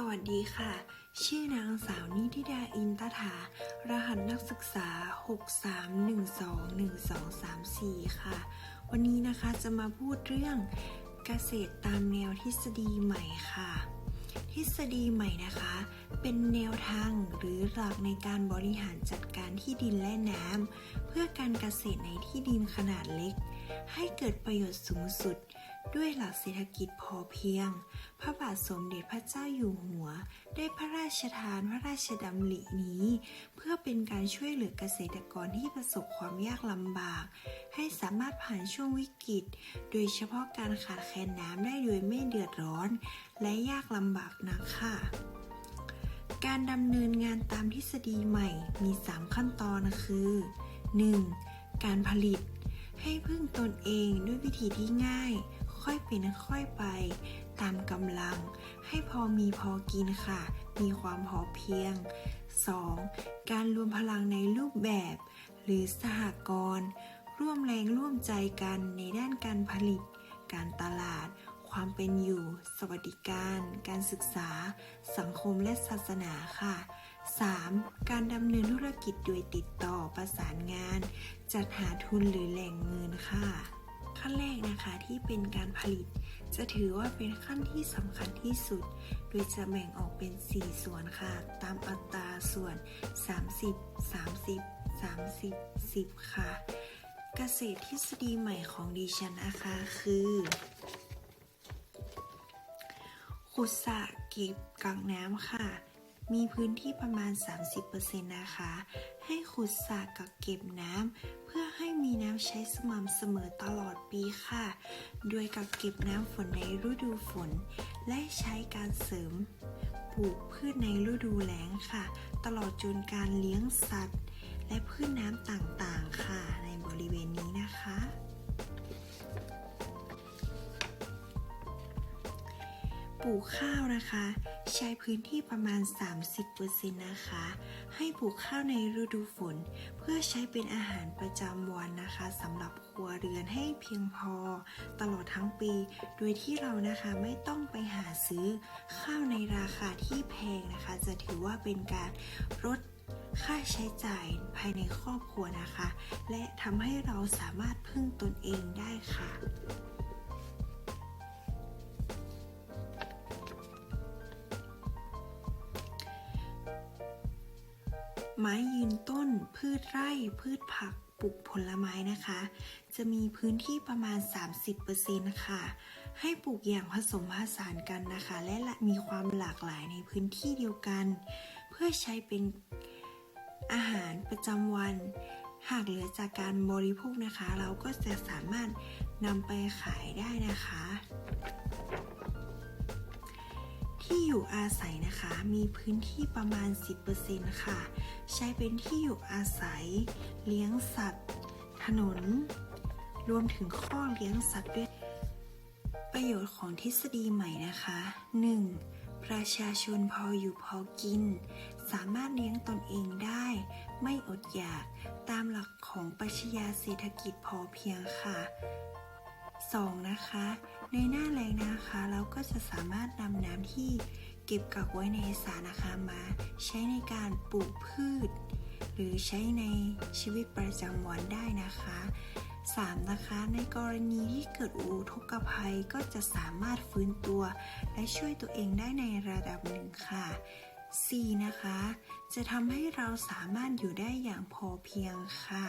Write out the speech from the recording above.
สวัสดีค่ะ ชื่อนางสาวนิธิดาอินตถา รหัสนักศึกษา 63121234 ค่ะ วันนี้นะคะจะมาพูดเรื่องเกษตรตามแนวทฤษฎีใหม่ค่ะ ทฤษฎีใหม่นะคะ เป็นแนวทางหรือหลักในการบริหารจัดการที่ดินและน้ำเพื่อการเกษตรในที่ดินขนาดเล็ก ให้เกิดประโยชน์สูงสุด ด้วยหลักเศรษฐกิจพอเพียง พระบาทสมเด็จพระเจ้าอยู่หัว ได้พระราชทานพระราชดำรินี้ เพื่อเป็นการช่วยเหลือเกษตรกรที่ประสบความยากลำบาก ให้สามารถผ่านช่วงวิกฤต โดยเฉพาะการขาดแคลนน้ำได้โดยไม่เดือดร้อน และยากลำบากนักค่ะการดำเนินงานตามทฤษฎีใหม่มี 3 ขั้นตอนคือ 1. การผลิต ให้พึ่งตนเองด้วยวิธีที่ง่าย ค่อยเป็นค่อยไป ตามกำลัง ให้พอมีพอกินค่ะ มีความพอเพียง 2. การรวมพลังในรูปแบบ หรือสหกรณ์ร่วมแรงร่วมใจกันในด้านการผลิต การตลาด ความเป็นอยู่ สวัสดิการ การศึกษา สังคมและศาสนาค่ะ 3. การดำเนินธุรกิจโดยติดต่อประสานงาน จัดหาทุนหรือแหล่งเงินค่ะ ขั้นแรกนะคะที่เป็นการผลิต จะถือว่าเป็นขั้นที่สำคัญที่สุด โดยจะแบ่งออกเป็น 4 ส่วนค่ะ ตามอัตราส่วน 30 30 30 10 ค่ะ เกษตรทฤษฎีใหม่ของดิฉันนะคะคือขุดสระเก็บกักน้ำค่ะ มีพื้นที่ประมาณ 30%นะคะ ให้ขุดสระกักเก็บน้ำเพื่อ ให้มีน้ำใช้สม่ำเสมอตลอดปีค่ะโดยกักเก็บน้ำฝนในฤดูฝน และใช้การเสริมปลูกพืชในฤดูแล้งค่ะ ตลอดจนการเลี้ยงสัตว์ และพืชน้ำต่างๆค่ะ ในบริเวณนี้ ปลูกข้าวนะคะ ใช้พื้นที่ประมาณ 30%นะคะ ให้ปลูกข้าวในฤดูฝน เพื่อใช้เป็นอาหารประจำวันนะคะสำหรับครัวเรือนให้เพียงพอ ตลอดทั้งปี โดยที่เรานะคะไม่ต้องไปหาซื้อข้าวในราคาที่แพงนะคะ จะถือว่าเป็นการลดค่าใช้จ่ายภายในครอบครัวนะคะ และทำให้เราสามารถพึ่งตนเองได้ค่ะ ไม้ยืนต้น พืชไร่ พืชผัก ปลูกผลไม้นะคะ จะมีพื้นที่ประมาณ 30%ค่ะ ให้ปลูกอย่างผสมผสานกันนะคะ และมีความหลากหลายในพื้นที่เดียวกัน เพื่อใช้เป็นอาหารประจำวัน หากเหลือจากการบริโภคนะคะ เราก็จะสามารถนำไปขายได้นะคะ ที่อยู่อาศัยนะคะ มีพื้นที่ประมาณ 10%ค่ะ ใช้เป็นที่อยู่อาศัย เลี้ยงสัตว์ ถนน รวมถึงข้อเลี้ยงสัตว์ด้วย ประโยชน์ของทฤษฎีใหม่นะคะ 1. ประชาชนพออยู่พอกิน สามารถเลี้ยงตนเองได้ ไม่อดอยาก ตามหลักของปรัชญาเศรษฐกิจพอเพียงค่ะ 2. นะคะ ในหน้าแรงนะคะ เราก็จะสามารถนำน้ำที่เก็บกักไว้ในสรนะคะมาใช้ในการปลูกพืช หรือใช้ในชีวิตประจำวันได้นะคะ 3. นะคะในกรณีที่เกิดอุทกภัยก็จะสามารถฟื้นตัว และช่วยตัวเองได้ในระดับหนึ่งค่ะ 4. นะคะ จะทำให้เราสามารถอยู่ได้อย่างพอเพียงค่ะ